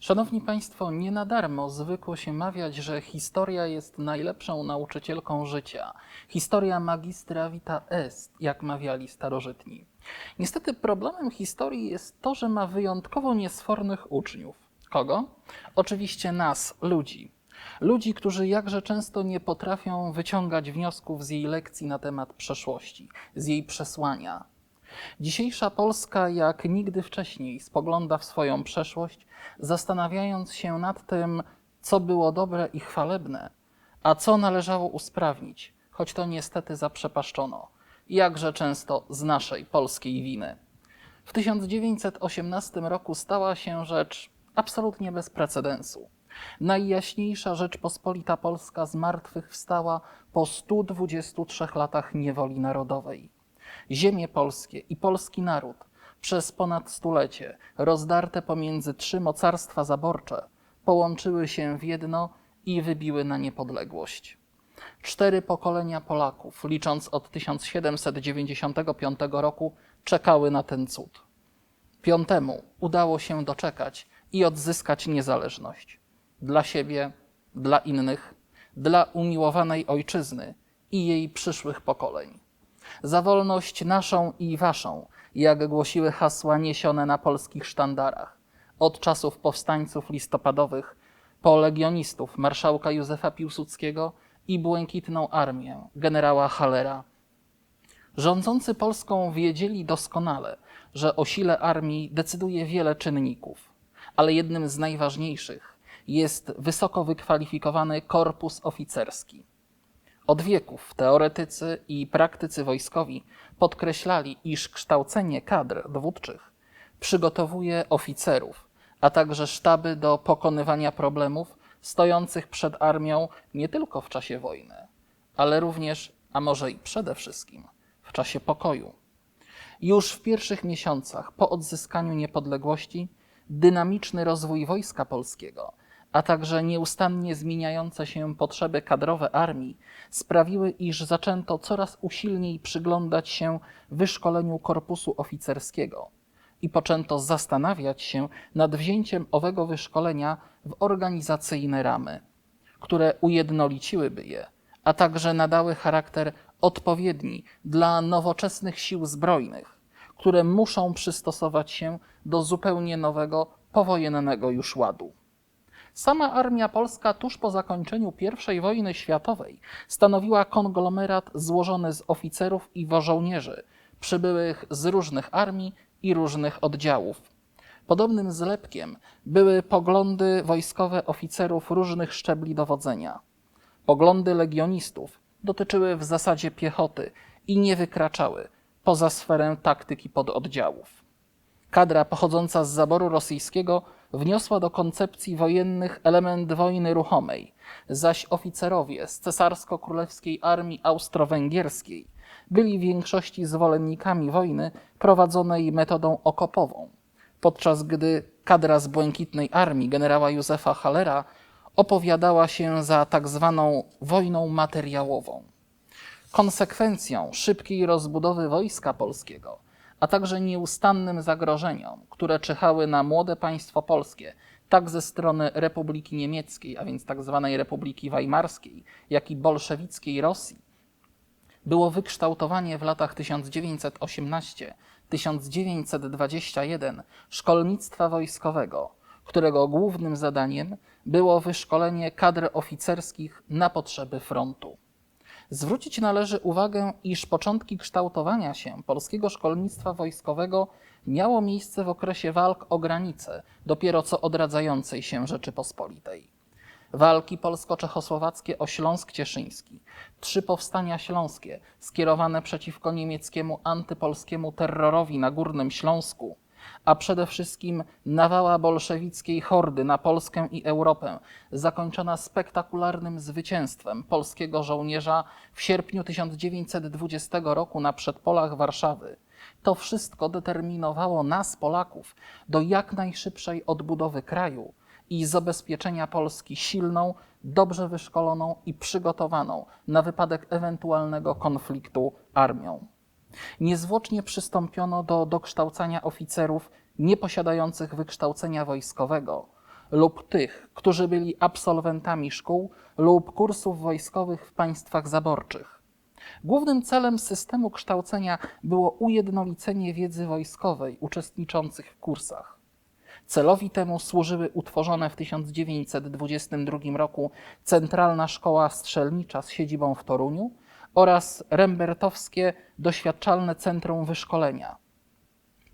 Szanowni Państwo, nie na darmo zwykło się mawiać, że historia jest najlepszą nauczycielką życia. Historia magistra vita est, jak mawiali starożytni. Niestety problemem historii jest to, że ma wyjątkowo niesfornych uczniów. Kogo? Oczywiście nas, ludzi. Ludzi, którzy jakże często nie potrafią wyciągać wniosków z jej lekcji na temat przeszłości, z jej przesłania. Dzisiejsza Polska jak nigdy wcześniej spogląda w swoją przeszłość, zastanawiając się nad tym, co było dobre i chwalebne, a co należało usprawnić, choć to niestety zaprzepaszczono, jakże często z naszej polskiej winy. W 1918 roku stała się rzecz absolutnie bez precedensu. Najjaśniejsza Rzeczpospolita Polska z martwych wstała po 123 latach niewoli narodowej. Ziemie polskie i polski naród przez ponad stulecie, rozdarte pomiędzy trzy mocarstwa zaborcze, połączyły się w jedno i wybiły na niepodległość. Cztery pokolenia Polaków, licząc od 1795 roku, czekały na ten cud. Piątemu udało się doczekać i odzyskać niezależność dla siebie, dla innych, dla umiłowanej ojczyzny i jej przyszłych pokoleń. Za wolność naszą i waszą, jak głosiły hasła niesione na polskich sztandarach, od czasów powstańców listopadowych po legionistów marszałka Józefa Piłsudskiego i błękitną armię generała Hallera. Rządzący Polską wiedzieli doskonale, że o sile armii decyduje wiele czynników, ale jednym z najważniejszych jest wysoko wykwalifikowany korpus oficerski. Od wieków teoretycy i praktycy wojskowi podkreślali, iż kształcenie kadr dowódczych przygotowuje oficerów, a także sztaby do pokonywania problemów stojących przed armią nie tylko w czasie wojny, ale również, a może i przede wszystkim, w czasie pokoju. Już w pierwszych miesiącach po odzyskaniu niepodległości dynamiczny rozwój wojska polskiego, a także nieustannie zmieniające się potrzeby kadrowe armii sprawiły, iż zaczęto coraz usilniej przyglądać się wyszkoleniu korpusu oficerskiego i poczęto zastanawiać się nad wzięciem owego wyszkolenia w organizacyjne ramy, które ujednoliciłyby je, a także nadały charakter odpowiedni dla nowoczesnych sił zbrojnych, które muszą przystosować się do zupełnie nowego, powojennego już ładu. Sama armia polska tuż po zakończeniu I wojny światowej stanowiła konglomerat złożony z oficerów i wożołnierzy przybyłych z różnych armii i różnych oddziałów. Podobnym zlepkiem były poglądy wojskowe oficerów różnych szczebli dowodzenia. Poglądy legionistów dotyczyły w zasadzie piechoty i nie wykraczały poza sferę taktyki pododdziałów. Kadra pochodząca z zaboru rosyjskiego wniosła do koncepcji wojennych element wojny ruchomej, zaś oficerowie z cesarsko-królewskiej armii austro-węgierskiej byli w większości zwolennikami wojny prowadzonej metodą okopową, podczas gdy kadra z błękitnej armii generała Józefa Hallera opowiadała się za tak zwaną wojną materiałową. Konsekwencją szybkiej rozbudowy wojska polskiego a także nieustannym zagrożeniom, które czyhały na młode państwo polskie, tak ze strony Republiki Niemieckiej, a więc tak zwanej Republiki Weimarskiej, jak i bolszewickiej Rosji, było wykształtowanie w latach 1918-1921 szkolnictwa wojskowego, którego głównym zadaniem było wyszkolenie kadr oficerskich na potrzeby frontu. Zwrócić należy uwagę, iż początki kształtowania się polskiego szkolnictwa wojskowego miało miejsce w okresie walk o granice, dopiero co odradzającej się Rzeczypospolitej. Walki polsko-czechosłowackie o Śląsk Cieszyński, trzy powstania śląskie skierowane przeciwko niemieckiemu antypolskiemu terrorowi na Górnym Śląsku, a przede wszystkim nawała bolszewickiej hordy na Polskę i Europę, zakończona spektakularnym zwycięstwem polskiego żołnierza w sierpniu 1920 roku na przedpolach Warszawy. To wszystko determinowało nas, Polaków, do jak najszybszej odbudowy kraju i zabezpieczenia Polski silną, dobrze wyszkoloną i przygotowaną na wypadek ewentualnego konfliktu armią. Niezwłocznie przystąpiono do dokształcania oficerów nieposiadających wykształcenia wojskowego lub tych, którzy byli absolwentami szkół lub kursów wojskowych w państwach zaborczych. Głównym celem systemu kształcenia było ujednolicenie wiedzy wojskowej uczestniczących w kursach. Celowi temu służyły utworzone w 1922 roku Centralna Szkoła Strzelnicza z siedzibą w Toruniu oraz Rembertowskie Doświadczalne Centrum Wyszkolenia.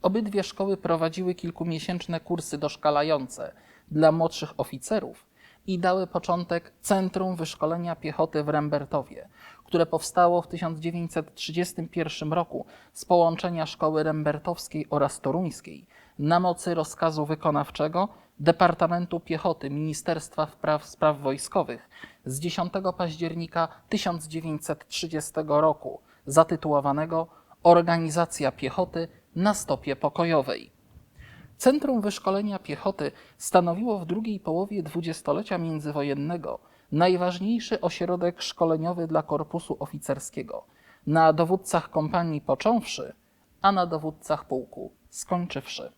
Obydwie szkoły prowadziły kilkumiesięczne kursy doszkalające dla młodszych oficerów i dały początek Centrum Wyszkolenia Piechoty w Rembertowie, które powstało w 1931 roku z połączenia Szkoły Rembertowskiej oraz Toruńskiej na mocy rozkazu wykonawczego Departamentu Piechoty Ministerstwa Wpraw, Spraw Wojskowych z 10 października 1930 roku, zatytułowanego Organizacja Piechoty na stopie pokojowej. Centrum Wyszkolenia Piechoty stanowiło w drugiej połowie dwudziestolecia międzywojennego najważniejszy ośrodek szkoleniowy dla korpusu oficerskiego, na dowódcach kompanii począwszy, a na dowódcach pułku skończywszy.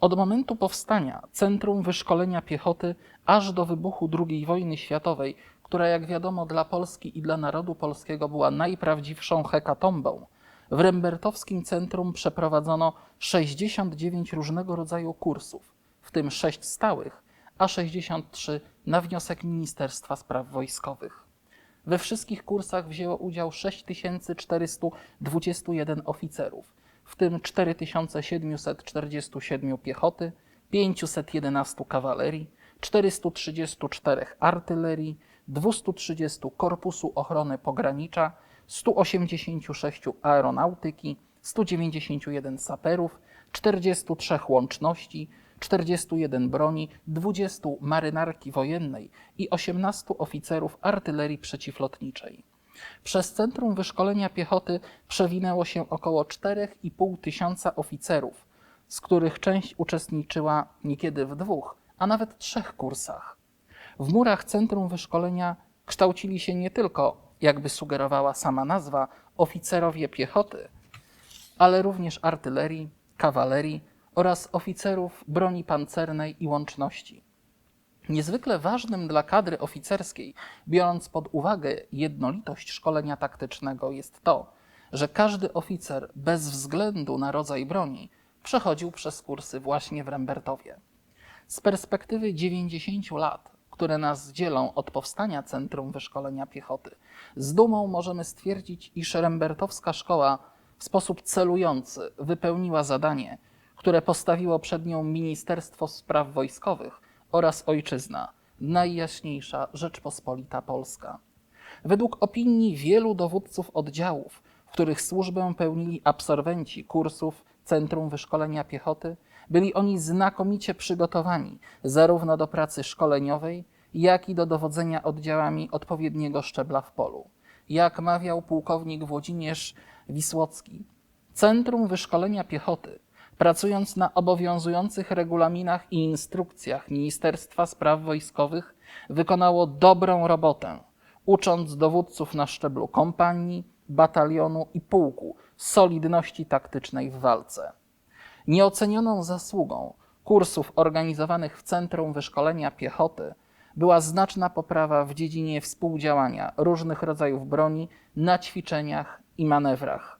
Od momentu powstania Centrum Wyszkolenia Piechoty aż do wybuchu II wojny światowej, która jak wiadomo dla Polski i dla narodu polskiego była najprawdziwszą hekatombą, w Rembertowskim Centrum przeprowadzono 69 różnego rodzaju kursów, w tym 6 stałych, a 63 na wniosek Ministerstwa Spraw Wojskowych. We wszystkich kursach wzięło udział 6421 oficerów, w tym 4747 piechoty, 511 kawalerii, 434 artylerii, 230 Korpusu Ochrony Pogranicza, 186 aeronautyki, 191 saperów, 43 łączności, 41 broni, 20 marynarki wojennej i 18 oficerów artylerii przeciwlotniczej. Przez Centrum Wyszkolenia Piechoty przewinęło się około 4,5 tysiąca oficerów, z których część uczestniczyła niekiedy w dwóch, a nawet trzech kursach. W murach Centrum Wyszkolenia kształcili się nie tylko, jakby sugerowała sama nazwa, oficerowie piechoty, ale również artylerii, kawalerii oraz oficerów broni pancernej i łączności. Niezwykle ważnym dla kadry oficerskiej, biorąc pod uwagę jednolitość szkolenia taktycznego, jest to, że każdy oficer, bez względu na rodzaj broni, przechodził przez kursy właśnie w Rembertowie. Z perspektywy 90 lat, które nas dzielą od powstania Centrum Wyszkolenia Piechoty, z dumą możemy stwierdzić, iż Rembertowska szkoła w sposób celujący wypełniła zadanie, które postawiło przed nią Ministerstwo Spraw Wojskowych oraz Ojczyzna, najjaśniejsza Rzeczpospolita Polska. Według opinii wielu dowódców oddziałów, w których służbę pełnili absolwenci kursów Centrum Wyszkolenia Piechoty, byli oni znakomicie przygotowani zarówno do pracy szkoleniowej, jak i do dowodzenia oddziałami odpowiedniego szczebla w polu. Jak mawiał pułkownik Włodzimierz Wisłocki, Centrum Wyszkolenia Piechoty pracując na obowiązujących regulaminach i instrukcjach Ministerstwa Spraw Wojskowych, wykonało dobrą robotę, ucząc dowódców na szczeblu kompanii, batalionu i pułku solidności taktycznej w walce. Nieocenioną zasługą kursów organizowanych w Centrum Wyszkolenia Piechoty była znaczna poprawa w dziedzinie współdziałania różnych rodzajów broni na ćwiczeniach i manewrach.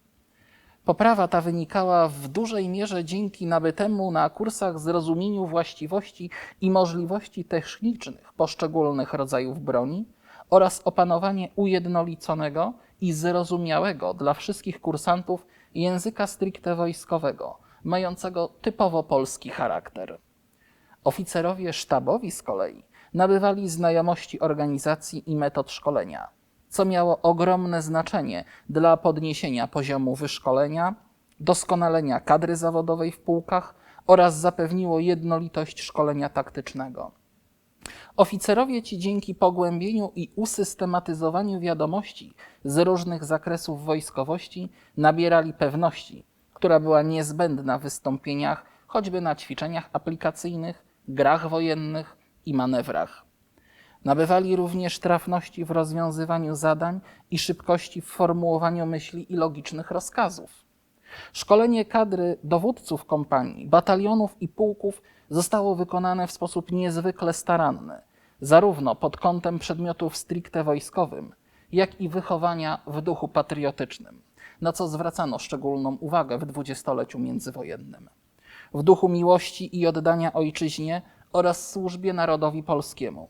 Poprawa ta wynikała w dużej mierze dzięki nabytemu na kursach zrozumieniu właściwości i możliwości technicznych poszczególnych rodzajów broni oraz opanowanie ujednoliconego i zrozumiałego dla wszystkich kursantów języka stricte wojskowego, mającego typowo polski charakter. Oficerowie sztabowi z kolei nabywali znajomości organizacji i metod szkolenia co miało ogromne znaczenie dla podniesienia poziomu wyszkolenia, doskonalenia kadry zawodowej w pułkach oraz zapewniło jednolitość szkolenia taktycznego. Oficerowie ci dzięki pogłębieniu i usystematyzowaniu wiadomości z różnych zakresów wojskowości nabierali pewności, która była niezbędna w wystąpieniach, choćby na ćwiczeniach aplikacyjnych, grach wojennych i manewrach. Nabywali również trafności w rozwiązywaniu zadań i szybkości w formułowaniu myśli i logicznych rozkazów. Szkolenie kadry dowódców kompanii, batalionów i pułków zostało wykonane w sposób niezwykle staranny, zarówno pod kątem przedmiotów stricte wojskowym, jak i wychowania w duchu patriotycznym, na co zwracano szczególną uwagę w dwudziestoleciu międzywojennym. W duchu miłości i oddania ojczyźnie oraz służbie narodowi polskiemu.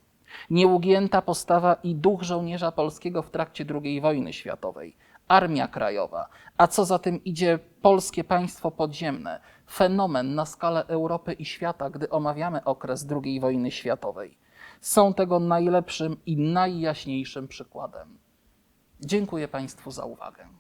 Nieugięta postawa i duch żołnierza polskiego w trakcie II wojny światowej, Armia Krajowa, a co za tym idzie polskie państwo podziemne, fenomen na skalę Europy i świata, gdy omawiamy okres II wojny światowej, są tego najlepszym i najjaśniejszym przykładem. Dziękuję Państwu za uwagę.